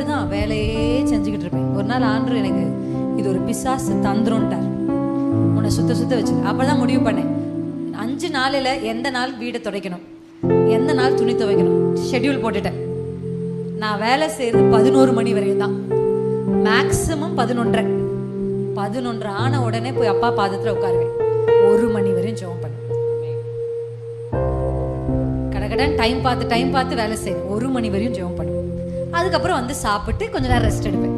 அப்படிதான் வேலையே செஞ்சுக்கிட்டு இருப்பேன். ஒரு நாள் ஆண்டு எனக்கு இது ஒரு பிசாசு தந்துரும்ட்டார். உன்னை சுத்த சுத்த வச்சு அப்பதான் முடிவு பண்ணேன். அஞ்சு நாளில் எந்த நாள் வீடை துடைக்கணும்? எந்த நாள் துணி துவைக்கணும்? ஷெட்யூல் போட்டுட்டேன். நான் வேலை செய்யறது பதினோரு மணி வரையும் தான் மேக்ஸிமம் பதினொன்றரை பதினொன்று ஆன உடனே போய் அப்பா பாதத்தில் உட்காருவேன். ஒரு மணி வரையும் ஜெபம் பண்ணேன் கடகடன் டைம் பார்த்து டைம் பார்த்து வேலை செய்வேன். ஒரு மணி வரையும் ஜெபம் பண்ணுவேன். அதுக்கப்புறம் வந்து சாப்பிட்டு கொஞ்ச நேரம் ரெஸ்ட் எடுப்பேன்.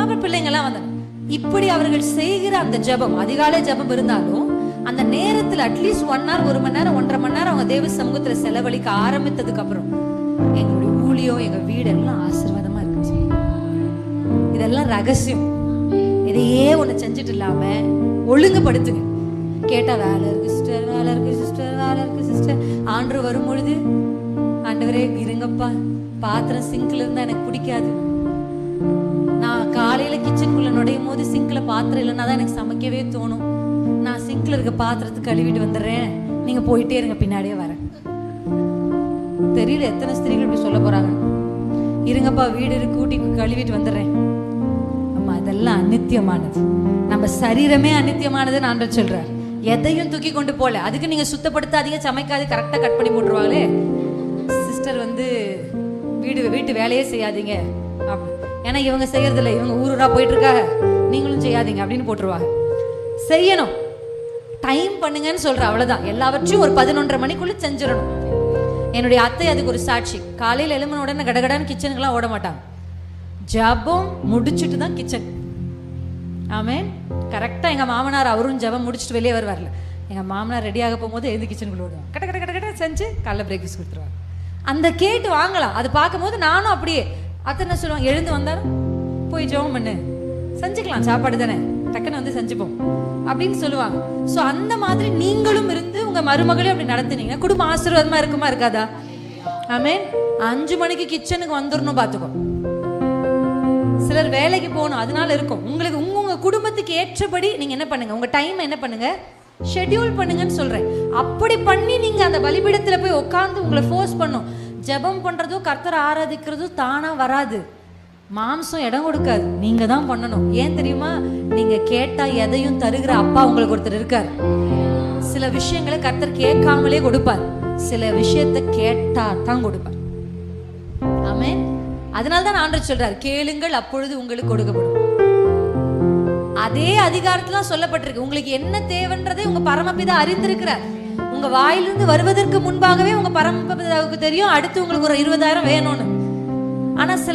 அப்புறம் பிள்ளைங்கெல்லாம் வந்தாங்க இப்படி அவர்கள் செய்கிற அந்த ஜெபம் அதிகாலை ஜெபம் இருந்தாலும் அந்த நேரத்தில் அட்லீஸ்ட் ஒன் ஹவர் ஒரு மணி நேரம் ஒன்றரை மணி நேரம் அவங்க தேவ சமூகத்துல செலவழிக்க ஆரம்பித்ததுக்கு அப்புறம் எங்களுடைய ஊழியம் எங்க வீடு எல்லாம் ஆசீர்வாதமா இருக்கு. இதெல்லாம் ரகசியம். இதையே ஒண்ணு செஞ்சுட்டு இல்லாம ஒழுங்குபடுத்துங்க. கேட்டா வேலை இருக்கு சிஸ்டர் வேலை இருக்கு சிஸ்டர் வேலை இருக்கு சிஸ்டர் ஆண்டு வரும் பொழுது ஆண்டவரே இருங்கப்பா. பாத்திரம் சிங்க்ல இருந்தா எனக்கு பிடிக்காது. நான் காலையில கிச்சனுக்குள்ள நுடையும் போது சிங்க்ல பாத்திரம் இல்லைன்னா தான் எனக்கு சமைக்கவே தோணும். நான் சிங்க்ல இருக்க பாத்திரத்தை கழுவிட்டு வந்துடுறேன். நீங்க போயிட்டே இருங்க பின்னாடியே வரேன். தெரியல எத்தனை ஸ்திரீகள் இப்படி சொல்ல போறாங்க. இருங்கப்பா வீடு இருக்கு கூட்டி கழுவிட்டு வந்துடுறேன். அம்மா அதெல்லாம் அநித்தியமானது. நம்ம சரீரமே அநித்தியமானதுன்னு நான் சொல்றார் எதையும் தூக்கி கொண்டு போல அதுக்கு நீங்க சுத்தப்படுத்தாதீங்க சமைக்காது கரெக்டா கட் பண்ணி போட்டுருவாங்களே. சிஸ்டர் வந்து வீடு வீட்டு வேலையே செய்யாதீங்க. ஏன்னா இவங்க செய்யறதில்ல இவங்க ஊர் ஊராக போயிட்டு இருக்காங்க நீங்களும் செய்யாதீங்க அப்படின்னு போட்டுருவாங்க. செய்யணும். டைம் பண்ணுங்கன்னு சொல்ற அவ்வளவுதான். எல்லாவற்றையும் ஒரு பதினொன்றரை மணிக்குள்ள செஞ்சிடணும். என்னுடைய அத்தை அதுக்கு ஒரு சாட்சி. காலையில் எலும்பின உடனே கடகடான்னு கிச்சனுக்கெல்லாம் ஓட மாட்டாங்க. ஜபம் முடிச்சுட்டு தான் கிச்சன். ஆமே கரெக்டாக எங்கள் மாமனார் அவரும் ஜபம் முடிச்சுட்டு வெளியே வருவார்ல. எங்கள் மாமனார் ரெடியாக போகும்போது எது கிச்சனுக்குள்ள ஓடுவாங்க கட கட்ட கட்ட கட்ட செஞ்சு காலைல பிரேக்ஃபாஸ்ட் கொடுத்துருவாங்க அந்த கேட்டு வாங்கலாம். அது பார்க்கும்போது நானும் அப்படியே அத்தனை என்ன சொல்லுவாங்க எழுந்து வந்தாலும் போய் ஜெபம் பண்ணு. செஞ்சுக்கலாம் சாப்பாடு தானே. டக்குன்னு வந்து செஞ்சுப்போம். அப்படின்னு சொல்லுவாங்க. ஸோ அந்த மாதிரி நீங்களும் இருந்து உங்க மருமகளையும் அப்படி நடத்துனீங்க குடும்பம் ஆசீர்வாதமா இருக்குமா இருக்காதா? ஆமேன் அஞ்சு மணிக்கு கிச்சனுக்கு வந்துடணும் பார்த்துக்கோ. சிலர் வேலைக்கு போகணும் அதனால இருக்கும். உங்களுக்கு உங்க உங்க குடும்பத்துக்கு ஏற்றபடி நீங்க என்ன பண்ணுங்க? உங்க டைம் என்ன பண்ணுங்க? ஷெட்யூல் பண்ணுங்கன்னு சொல்றேன். அப்படி பண்ணி நீங்க அந்த பலிபீடத்துல போய் உட்காந்து உங்களை ஃபோர்ஸ் பண்ணும். ஜெபம் பண்றதோ கர்த்தரை ஆராதிக்கிறதோ தானா வராது. மாம்சம் இடம் கொடுக்காது. நீங்க தான் பண்ணணும். ஏன் தெரியுமா? நீங்க கேட்டா எதையும் தருகிற அப்பா உங்களுக்கு ஒருத்தர் இருக்கார். சில விஷயங்களை கர்த்தர் கேட்காமலே கொடுப்பார். சில விஷயத்தை கேட்டா தான் கொடுப்பார். ஆமே அதனால தான் ஆண்டவர் சொல்றார் கேளுங்கள் அப்பொழுது உங்களுக்கு கொடுக்கப்படும். அதே அதிகாரத்துல சொல்லப்பட்டிருக்கு. உங்களுக்கு என்ன தேவைன்றதை உங்க பரமபிதா அறிந்திருக்கிறார். உங்க வாயிலிருந்து வருவதற்கு முன்பாகவே உங்க பரமபிதாவுக்கு தெரியும் அடுத்து உங்களுக்கு ஒரு இருபதாயிரம் வேணும்னு. ஆனா சில